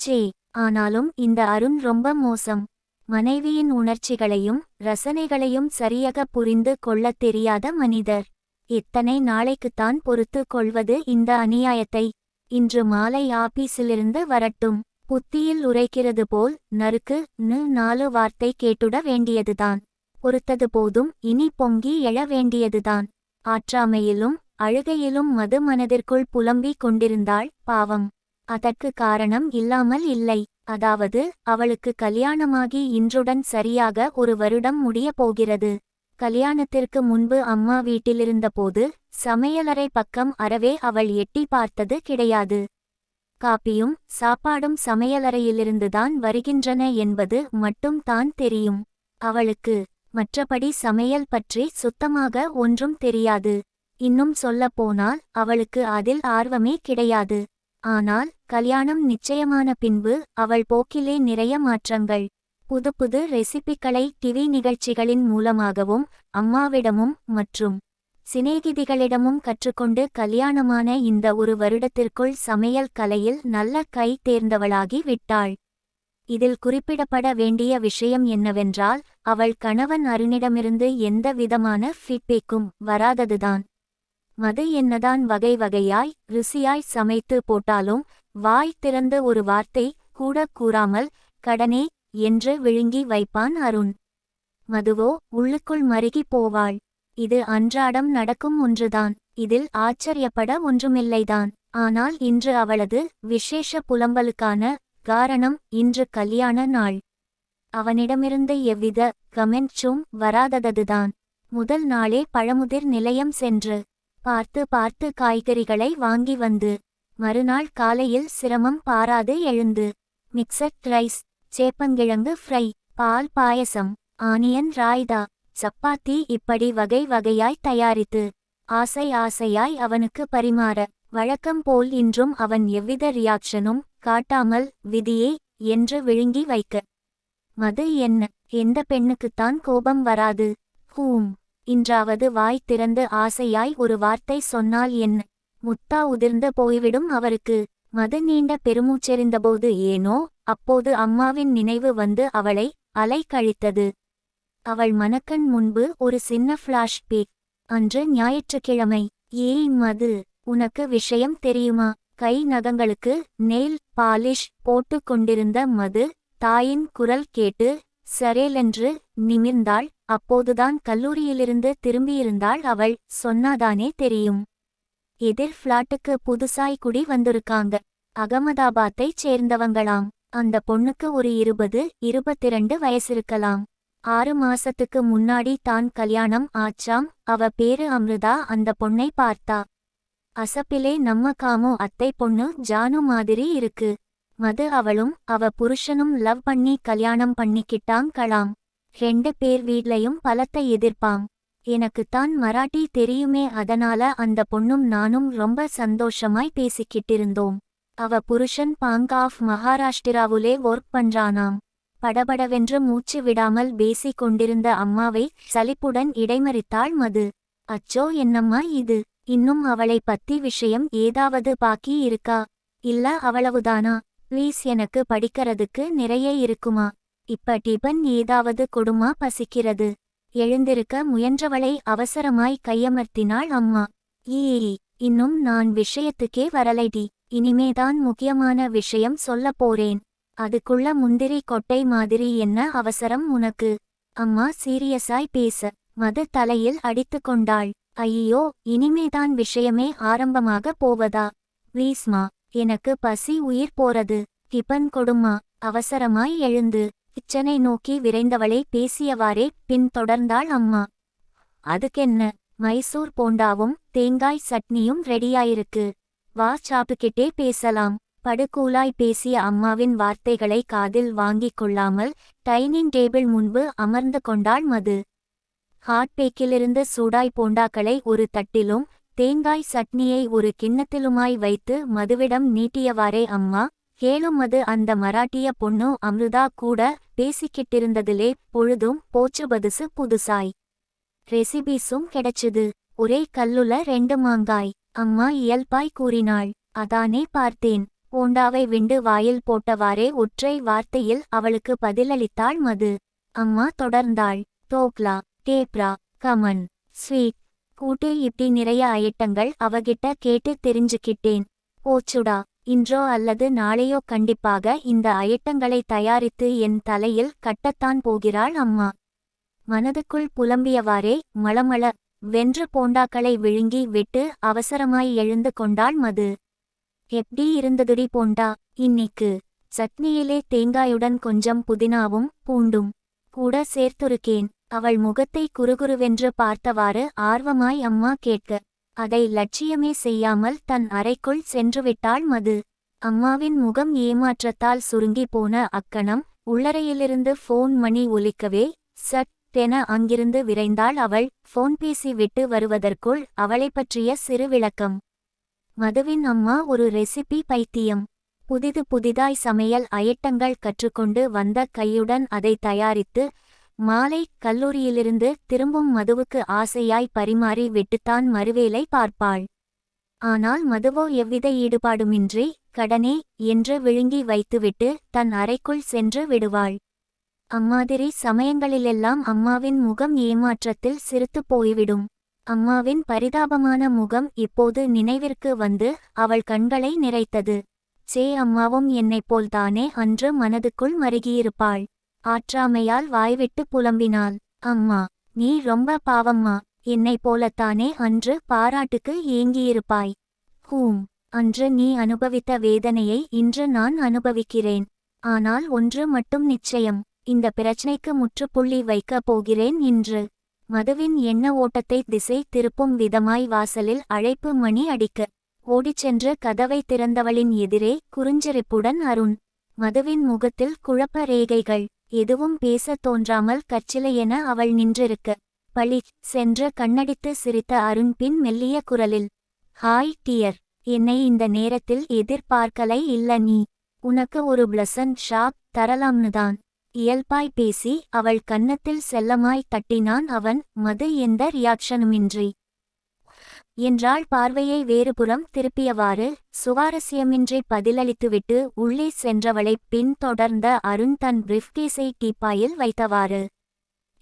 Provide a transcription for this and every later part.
சே ஆனாலும் இந்த அருண் ரொம்ப மோசம். மனைவியின் உணர்ச்சிகளையும் ரசனைகளையும் சரியாக புரிந்து கொள்ளத் தெரியாத மனிதர். எத்தனை நாளைக்குத்தான் பொறுத்து கொள்வது இந்த அநியாயத்தை? இன்று மாலை ஆபீஸிலிருந்து வரட்டும். புத்தியில் உரைக்கிறது போல் நறுக்கு நு நாலு வார்த்தை கேட்டுட வேண்டியதுதான். பொறுத்தது போதும் இனி பொங்கி எழ வேண்டியதுதான். ஆற்றாமையிலும் அழுகையிலும் மது மனதிற்குள் புலம்பிக் கொண்டிருந்தாள் பாவம். அதற்கு காரணம் இல்லாமல் இல்லை. அதாவது அவளுக்கு கல்யாணமாகி இன்றுடன் சரியாக ஒரு வருடம் முடியப் போகிறது. கல்யாணத்திற்கு முன்பு அம்மா வீட்டிலிருந்தபோது சமையலறை பக்கம் அறவே அவள் எட்டி பார்த்தது கிடையாது. காப்பியும் சாப்பாடும் சமையலறையிலிருந்துதான் வருகின்றன என்பது மட்டும் தான் தெரியும். அவளுக்கு மற்றபடி சமையல் பற்றி சுத்தமாக ஒன்றும் தெரியாது. இன்னும் சொல்லப்போனால் அவளுக்கு அதில் ஆர்வமே கிடையாது. ஆனால் கல்யாணம் நிச்சயமான பின்பு அவள் போக்கிலே நிறைய மாற்றங்கள். புது புது ரெசிபிகளை டிவி நிகழ்ச்சிகளின் மூலமாகவும் அம்மாவிடமும் மற்றும் சிநேகிதிகளிடமும் கற்றுக்கொண்டு கல்யாணமான இந்த ஒரு வருடத்திற்குள் சமையல் கலையில் நல்ல கை தேர்ந்தவளாகி விட்டாள். இதில் குறிப்பிடப்பட வேண்டிய விஷயம் என்னவென்றால் அவள் கணவன் அருணிடமிருந்து எந்த விதமான ஃபீட்பேக்கும் வராததுதான். மது என்னதான் வகை வகையாய் ருசியாய் சமைத்து போட்டாலும் வாய் திறந்த ஒரு வார்த்தை கூட கூறாமல் கடனே என்று விழுங்கி வைப்பான் அருண். மதுவோ உள்ளுக்குள் மருகிப் போவாள். இது அன்றாடம் நடக்கும் ஒன்றுதான். இதில் ஆச்சரியப்பட ஒன்றுமில்லைதான். ஆனால் இன்று அவளது விசேஷ புலம்பலுக்கான காரணம் இன்று கல்யாண நாள். அவனிடமிருந்து எவ்வித கமெண்ட்ஸும் வராததுதான். முதல் நாளே பழமுதிர் நிலையம் சென்று பார்த்து பார்த்து காய்கறிகளை வாங்கி வந்து மறுநாள் காலையில் சிரமம் பாராது எழுந்து. மிக்சட் ரைஸ் சேப்பங்கிழங்கு ஃப்ரை பால் பாயசம் ஆனியன் ராய்தா சப்பாத்தி இப்படி வகை வகையாய் தயாரித்து ஆசை ஆசையாய் அவனுக்கு பரிமாற வழக்கம் போல் இன்றும் அவன் எவ்வித ரியாக்ஷனும் காட்டாமல் விதியே என்று விழுங்கி வைக்க. மது என்ன? எந்த பெண்ணுக்குத்தான் கோபம் வராது? ஹூம். இன்றாவது வாய் திறந்து ஆசையாய் ஒரு வார்த்தை சொன்னால் என்ன முத்தா உதிர்ந்து போய்விடும் அவருக்கு. மது நீண்ட பெருமூச்செறிந்தபோது ஏனோ அப்போது அம்மாவின் நினைவு வந்து அவளை அலை கழித்தது அவள் மனக்கண் முன்பு ஒரு சின்ன ஃப்ளாஷ்பேக் அன்று ஞாயிற்றுக்கிழமை. ஏய் மது உனக்கு விஷயம் தெரியுமா? கை நகங்களுக்கு நெயில் பாலிஷ் போட்டு கொண்டிருந்த மது தாயின் குரல் கேட்டு சரேலென்று நிமிர்ந்தாள். அப்போதுதான் கல்லூரியிலிருந்து திரும்பியிருந்தாள் அவள். சொன்னாதானே தெரியும். எதிர் ஃப்ளாட்டுக்கு புதுசாய் குடி வந்திருக்காங்க. அகமதாபாத்தைச் சேர்ந்தவங்களாம். அந்த பொண்ணுக்கு ஒரு இருபது இருபத்திரண்டு வயசிருக்கலாம். ஆறு மாசத்துக்கு முன்னாடி தான் கல்யாணம் ஆச்சாம். அவ பேரு அம்ருதா. அந்த பொண்ணை பார்த்தா. அசப்பிலே நம்ம காமோ அத்தை பொண்ணு ஜானு மாதிரி இருக்கு. மது அவளும் அவ புருஷனும் லவ் பண்ணி கல்யாணம் பண்ணிக்கிட்டாங்களாம். ரெண்டு பேர் வீட்லயும் பலத்தை எதிர்ப்பாம். எனக்குத்தான் மராட்டி தெரியுமே அதனால அந்த பொண்ணும் நானும் ரொம்ப சந்தோஷமாய் பேசிக்கிட்டிருந்தோம். அவ புருஷன் பாங்க் ஆஃப் மகாராஷ்டிராவுலே ஒர்க் பண்றானாம். படபடவென்று மூச்சு விடாமல் பேசிக் கொண்டிருந்த அம்மாவை சலிப்புடன் இடைமறித்தாள் மது. அச்சோ என்னம்மா இது? இன்னும் அவளை பத்தி விஷயம் ஏதாவது பாக்கி இருக்கா? இல்ல அவ்வளவுதானா? ப்ளீஸ் எனக்கு படிக்கிறதுக்கு நிறைய இருக்குமா? இப்ப டிபன் ஏதாவது கொடுமா பசிக்கிறது. எழுந்திருக்க முயன்றவளை அவசரமாய் கையமர்த்தினாள் அம்மா. ஈ இன்னும் நான் விஷயத்துக்கே வரலைடி. இனிமேதான் முக்கியமான விஷயம் சொல்லப் போறேன். அதுக்குள்ள முந்திரி கொட்டை மாதிரி என்ன அவசரம் உனக்கு? அம்மா சீரியஸாய் பேச மது தலையில் அடித்து கொண்டாள். ஐயோ இனிமேதான் விஷயமே ஆரம்பமாக போவதா? ப்ளீஸ்மா எனக்கு பசி உயிர் போறது. டிபன் கொடுமா அவசரமாய் எழுந்து. கிச்சனை நோக்கி விரைந்தவளை பேசியவாறே பின் தொடர்ந்தாள் அம்மா. அதுக்கென்ன? மைசூர் போண்டாவும் தேங்காய் சட்னியும் ரெடியாயிருக்கு. வா சாப்பிட்டுக்கிட்டே பேசலாம். படுகூலாய் பேசிய அம்மாவின் வார்த்தைகளை காதில் வாங்கிக் கொள்ளாமல் டைனிங் டேபிள் முன்பு அமர்ந்து கொண்டாள் மது. ஹாட்பேக்கிலிருந்து சூடாய் போண்டாக்களை ஒரு தட்டிலும் தேங்காய் சட்னியை ஒரு கிண்ணத்திலுமாய் வைத்து மதுவிடம் நீட்டியவாறே அம்மா கேளும் அந்த மராட்டிய பொண்ணு அம்ருதா கூட பேசிக்கிட்டிருந்ததிலே பொழுதும் போச்சு பதுசு புதுசாய். ரெசிபீஸும் கிடைச்சுது. ஒரே கல்லுல ரெண்டு மாங்காய். அம்மா இயல்பாய் கூறினாள். அதானே பார்த்தேன். போண்டாவை விண்டு வாயில் போட்டவாறே ஒற்றை வார்த்தையில் அவளுக்கு பதிலளித்தாள் மது. அம்மா தொடர்ந்தாள். தோக்லா டேப்ரா கமன் ஸ்வீட். கூட்டு இப்படி நிறைய ஐட்டங்கள் அவகிட்ட கேட்டு தெரிஞ்சுக்கிட்டேன். போச்சுடா. இன்றோ அல்லது நாளையோ கண்டிப்பாக இந்த அயட்டங்களை தயாரித்து என் தலையில் கட்டத்தான் போகிறாள் அம்மா. மனதுக்குள் புலம்பியவாறே மளமள வென்று போண்டாக்களை விழுங்கி விட்டு அவசரமாய் எழுந்து கொண்டாள் மது. எப்படி இருந்ததுடி போண்டா இன்னிக்கு? சட்னியிலே தேங்காயுடன் கொஞ்சம் புதினாவும் பூண்டும் கூட சேர்த்துருக்கேன். அவள் முகத்தை குறுகுறுவென்று பார்த்தவாறு ஆர்வமாய் அம்மா கேட்க அதை லட்சியமே செய்யாமல் தன் அறைக்குள் சென்றுவிட்டாள் மது. அம்மாவின் முகம் ஏமாற்றத்தால் சுருங்கி போன அக்கணம் உள்ளறையிலிருந்து ஃபோன் மணி ஒலிக்கவே சட் தென அங்கிருந்து விரைந்தாள் அவள் ஃபோன் பேசி விட்டு வருவதற்குள் அவளைப் பற்றிய சிறு விளக்கம். மதுவின் அம்மா ஒரு ரெசிபி பைத்தியம். புதிது புதிதாய் சமையல் அயட்டங்கள் கற்றுக்கொண்டு வந்த கையுடன் அதை தயாரித்து மாலை கல்லூரியிலிருந்து திரும்பும் மதுவுக்கு ஆசையாய் பரிமாறி விட்டுத்தான் மறுவேலை பார்ப்பாள். ஆனால் மதுவோ எவ்வித ஈடுபாடுமின்றி கடனே என்று விழுங்கி வைத்துவிட்டு தன் அறைக்குள் சென்று விடுவாள். அம்மாதிரி சமயங்களிலெல்லாம் அம்மாவின் முகம் ஏமாற்றத்தில் சிரித்துப் போய்விடும். அம்மாவின் பரிதாபமான முகம் இப்போது நினைவிற்கு வந்து அவள் கண்களை நிறைத்தது. சே அம்மாவும் என்னைப் போல்தானே? அன்று மனதுக்குள் மருகியிருப்பாள். ஆற்றாமையால் வாய்விட்டு புலம்பினாள். அம்மா நீ ரொம்ப பாவம்மா. என்னைப் போலத்தானே அன்று பாராட்டுக்கு ஏங்கியிருப்பாய். ஹூம் அன்று நீ அனுபவித்த வேதனையை இன்று நான் அனுபவிக்கிறேன். ஆனால் ஒன்று மட்டும் நிச்சயம். இந்த பிரச்சனைக்கு முற்றுப்புள்ளி வைக்கப் போகிறேன் இன்று மதுவின் எண்ண ஓட்டத்தை திசை திருப்பும் விதமாய் வாசலில் அழைப்பு மணி அடிக்க. ஓடிச் சென்று கதவை திறந்தவளின் எதிரே குறுஞ்சிரிப்புடன் அருண். மதுவின் முகத்தில் குழப்ப ரேகைகள். எதுவும் பேசத் தோன்றாமல் கச்சிலையென அவள் நின்றிருக்க. பழி சென்று கண்ணடித்து சிரித்த அருண் பின் மெல்லிய குரலில் ஹாய் டியர் என்னை இந்த நேரத்தில் எதிர்பார்க்கலை இல்ல நீ. உனக்கு ஒரு பிளசன் ஷாப் தரலாம்னுதான். இயல்பாய் பேசி அவள் கன்னத்தில் செல்லமாய் தட்டினான் அவன் மது எந்த ரியாக்ஷனுமின்றி. என்றாள் பார்வையை வேறுபுறம் திருப்பியவாறு சுவாரஸ்யமின்றி பதிலளித்துவிட்டு உள்ளே சென்றவளைப் பின் தொடர்ந்த அருண் தன் பிரிஃப்கேஸை டீப்பாயில் வைத்தவாறு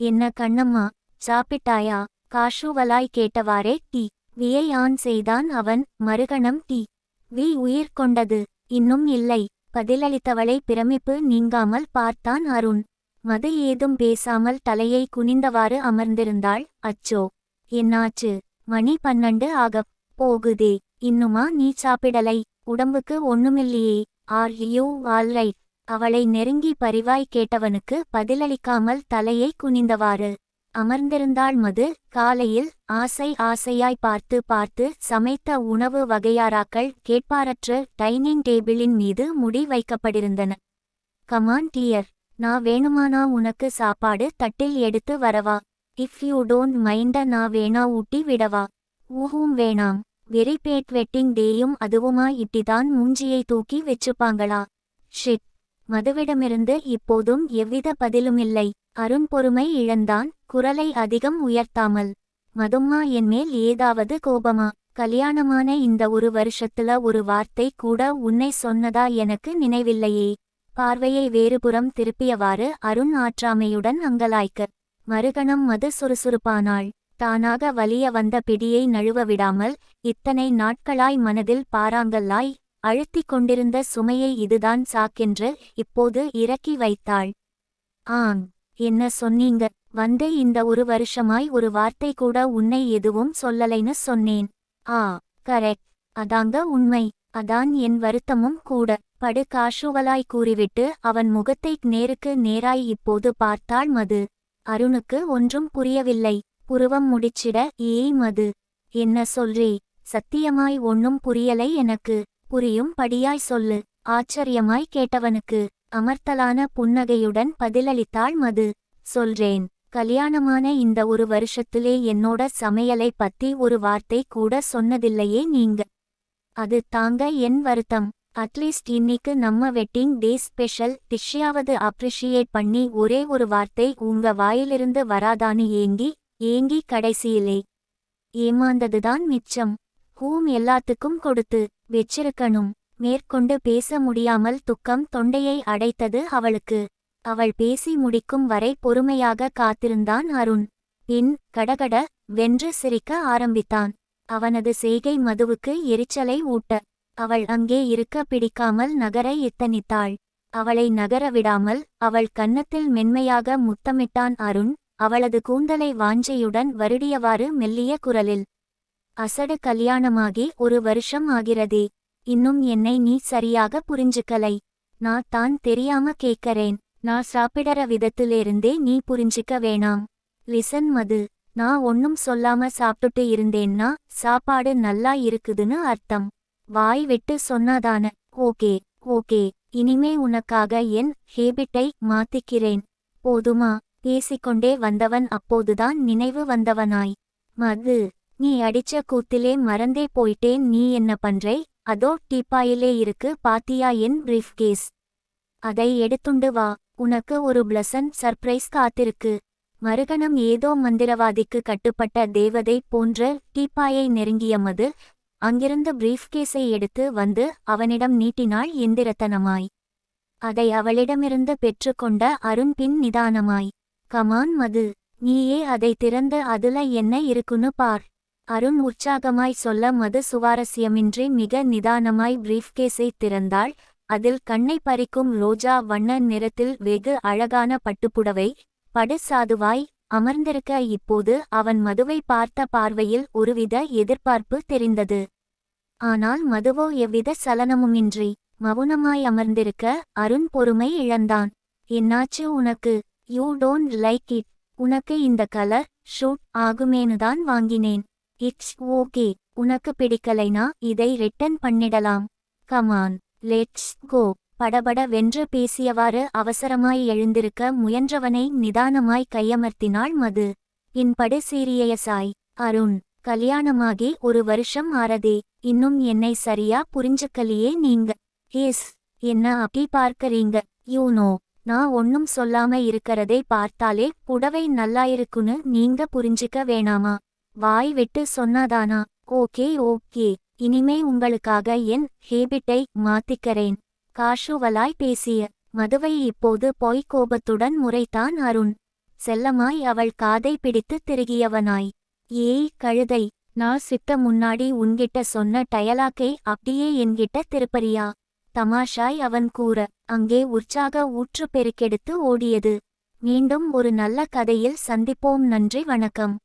என்ன கண்ணம்மா சாப்பிட்டாயா? காஷுவலாய் கேட்டவாறே டீ. வியை ஆன் செய்தான் அவன் மறுகணம் டீ. வி உயிர் கொண்டது இன்னும் இல்லை பதிலளித்தவளை பிரமிப்பு நீங்காமல் பார்த்தான் அருண். மது ஏதும் பேசாமல் தலையை குனிந்தவாறு அமர்ந்திருந்தாள். அச்சோ என்னாச்சு? மணி பன்னெண்டு ஆகப் போகுதே. இன்னுமா நீ சாப்பிடலை? உடம்புக்கு ஒண்ணுமில்லையே. ஆர் யூ ஆல்ரைட் அவளை நெருங்கி பரிவாய் கேட்டவனுக்கு பதிலளிக்காமல் தலையை குனிந்தவாறு. அமர்ந்திருந்தாள் மது காலையில் ஆசை ஆசையாய் பார்த்து பார்த்து சமைத்த உணவு வகையாராக்கள் கேட்பாரற்று டைனிங் டேபிளின் மீது முடி வைக்கப்பட்டிருந்தன. கமான் டியர் நான் வேணுமானா உனக்கு சாப்பாடு தட்டில் எடுத்து வரவா? இஃப் யூ டோன்ட் மைண்ட நான் வேணா ஊட்டி விடவா? ஊஹும் வேணாம். வெரி பேட் வெட்டிங் டேயும் அதுவுமா இட்டிதான் மூஞ்சியை தூக்கி வெச்சுப்பாங்களா? ஷிட். மதுவிடமிருந்து இப்போதும் எவ்வித பதிலுமில்லை. அருண் பொறுமை இழந்தான். குரலை அதிகம் உயர்த்தாமல். மதும்மா என்மேல் ஏதாவது கோபமா? கல்யாணமான இந்த ஒரு வருஷத்துல ஒரு வார்த்தை கூட உன்னை சொன்னதா எனக்கு நினைவில்லையே. பார்வையை வேறுபுறம் திருப்பியவாறு அருண் ஆற்றாமையுடன் அங்கலாய்க்க. மறுகணம் மது சுறுசுறுப்பானாள். தானாக வலிய வந்த பிடியை நழுவ விடாமல் இத்தனை நாட்களாய் மனதில் பாராங்கல்லாய் அழுத்திக் கொண்டிருந்த சுமையை இதுதான் சாக்கென்று இப்போது இறக்கி வைத்தாள். ஆங் என்ன சொன்னீங்க? வந்து இந்த ஒரு வருஷமாய் ஒரு வார்த்தை கூட உன்னை எதுவும் சொல்லலைன்னு சொன்னேன். ஆ கரெக்ட். அதாங்க உண்மை. அதான் என் வருத்தமும் கூட. படு காஷுவலாய் கூறிவிட்டு அவன் முகத்தை நேருக்கு நேராய் இப்போது பார்த்தாள் மது. அருணுக்கு ஒன்றும் புரியவில்லை. புருவம் முடிச்சிட ஏய் மது என்ன சொல்றே? சத்தியமாய் ஒன்னும் புரியலை எனக்கு. புரியும் படியாய் சொல்லு. ஆச்சரியமாய் கேட்டவனுக்கு அமர்த்தலான புன்னகையுடன் பதிலளித்தாள் மது. சொல்றேன். கல்யாணமான இந்த ஒரு வருஷத்திலே என்னோட சமையலை பத்தி ஒரு வார்த்தை கூட சொன்னதில்லையே நீங்க. அது தாங்க என் வருத்தம். அட்லீஸ்ட் இன்னிக்கு நம்ம வெட்டிங் டே ஸ்பெஷல் டிஷ்யாவது அப்ரிஷியேட் பண்ணி ஒரே ஒரு வார்த்தை உங்க வாயிலிருந்து வராதான்னு ஏங்கி ஏங்கி கடைசியிலே. ஏமாந்ததுதான் மிச்சம். ஹூம் எல்லாத்துக்கும் கொடுத்து வெச்சிருக்கணும். மேற்கொண்டு பேச முடியாமல் துக்கம் தொண்டையை அடைத்தது அவளுக்கு. அவள் பேசி முடிக்கும் வரை பொறுமையாக காத்திருந்தான் அருண். பின் கடகட வென்று சிரிக்க ஆரம்பித்தான். அவனது செய்கை மதுவுக்கு எரிச்சலை ஊட்ட அவள் அங்கே இருக்க பிடிக்காமல் நகர எத்தனித்தாள். அவளை நகர விடாமல் அவள் கன்னத்தில் மென்மையாக முத்தமிட்டான் அருண் அவளது கூந்தலை வாஞ்சையுடன் வருடியவாறு மெல்லிய குரலில் அசடு கல்யாணமாகி ஒரு வருஷம் ஆகிறதே இன்னும் என்னை நீ சரியாக புரிஞ்சுக்கலை. நான் தான் தெரியாம கேக்கறேன் நான் சாப்பிடற விதத்திலிருந்தே நீ புரிஞ்சிக்க வேணாம். லிசன் மது நான் ஒன்னும் சொல்லாம சாப்பிட்டுட்டு இருந்தேன்னா சாப்பாடு நல்லா இருக்குதுன்னு அர்த்தம். வாய் விட்டு சொன்னாதான ஓகே ஓகே இனிமே உனக்காக என் ஹேபிட்டை மாத்திக்கிறேன். போதுமா? பேசிக்கொண்டே வந்தவன் அப்போதுதான் நினைவு வந்தவனாய். மது நீ அடிச்ச கூத்திலே மறந்தே போயிட்டேன். நீ என்ன பண்றே? அதோ டீப்பாயிலே இருக்கு. பாத்தியா என் பிரீஃப் கேஸ் அதை எடுத்துண்டு வா. உனக்கு ஒரு பிளசன் சர்ப்ரைஸ் காத்திருக்கு. மறுகணம் ஏதோ மந்திரவாதிக்கு கட்டுப்பட்ட தேவதை போன்ற டீப்பாயை நெருங்கிய மது அங்கிருந்த பிரீஃப்கேஸை எடுத்து வந்து அவனிடம் நீட்டினாள் எந்திரத்தனமாய். அதை அவளிடமிருந்து பெற்றுக்கொண்ட அருண் பின் நிதானமாய். Come on Madhu. நீயே அதை திறந்து அதுல என்ன இருக்குன்னு பார் அருண் உற்சாகமாய் சொல்ல மது சுவாரஸ்யமின்றி மிக நிதானமாய் பிரீஃப்கேஸை திறந்தாள். அதில் கண்ணை பறிக்கும் ரோஜா வண்ண நிறத்தில் வெகு அழகான பட்டுப்புடவை படு சாதுவாய் அமர்ந்திருக்க இப்போது அவன் மதுவை பார்த்த பார்வையில் ஒருவித எதிர்பார்ப்பு தெரிந்தது. ஆனால் மதுவோ எவ்வித சலனமுமின்றி மவுனமாய் அமர்ந்திருக்க அருண் பொறுமை இழந்தான். என்னாச்சு உனக்கு? You don't like it. உனக்கு இந்த கலர் ஷூட் ஆகுமேனுதான் வாங்கினேன். It's okay. உனக்கு பிடிக்கலைனா இதை ரிட்டன் பண்ணிடலாம். Come on. Let's go. படபட வென்று பேசியவாறு அவசரமாய் எழுந்திருக்க முயன்றவனை நிதானமாய் கையமர்த்தினாள் மது. இன்படு சீரியஸாய் அருண் கல்யாணமாகி ஒரு வருஷம் ஆறதே இன்னும் என்னை சரியா புரிஞ்சுக்கலையே நீங்க. ஏஸ் என்ன அப்படி பார்க்கறீங்க? யூனோ நான் ஒன்னும் சொல்லாம இருக்கிறதை பார்த்தாலே புடவை நல்லாயிருக்குன்னு நீங்க புரிஞ்சுக்க வேணாமா? வாய் விட்டு சொன்னாதானா? ஓகே ஓகே இனிமே உங்களுக்காக என் ஹேபிட்டை மாத்திக்கிறேன். காஷுவலாய் பேசிய மதுவை இப்போது பொய்க் கோபத்துடன் முறைத்தான் அருண். செல்லமாய் அவள் காதை பிடித்து திருகியவனாய். ஏய் கழுதை நான் சித்த முன்னாடி உன்கிட்ட சொன்ன டயலாக்கை அப்படியே என்கிட்ட திருப்பறியா? தமாஷாய் அவன் கூற அங்கே உற்சாக ஊற்று பெருக்கெடுத்து ஓடியது. மீண்டும் ஒரு நல்ல கதையில் சந்திப்போம். நன்றி வணக்கம்.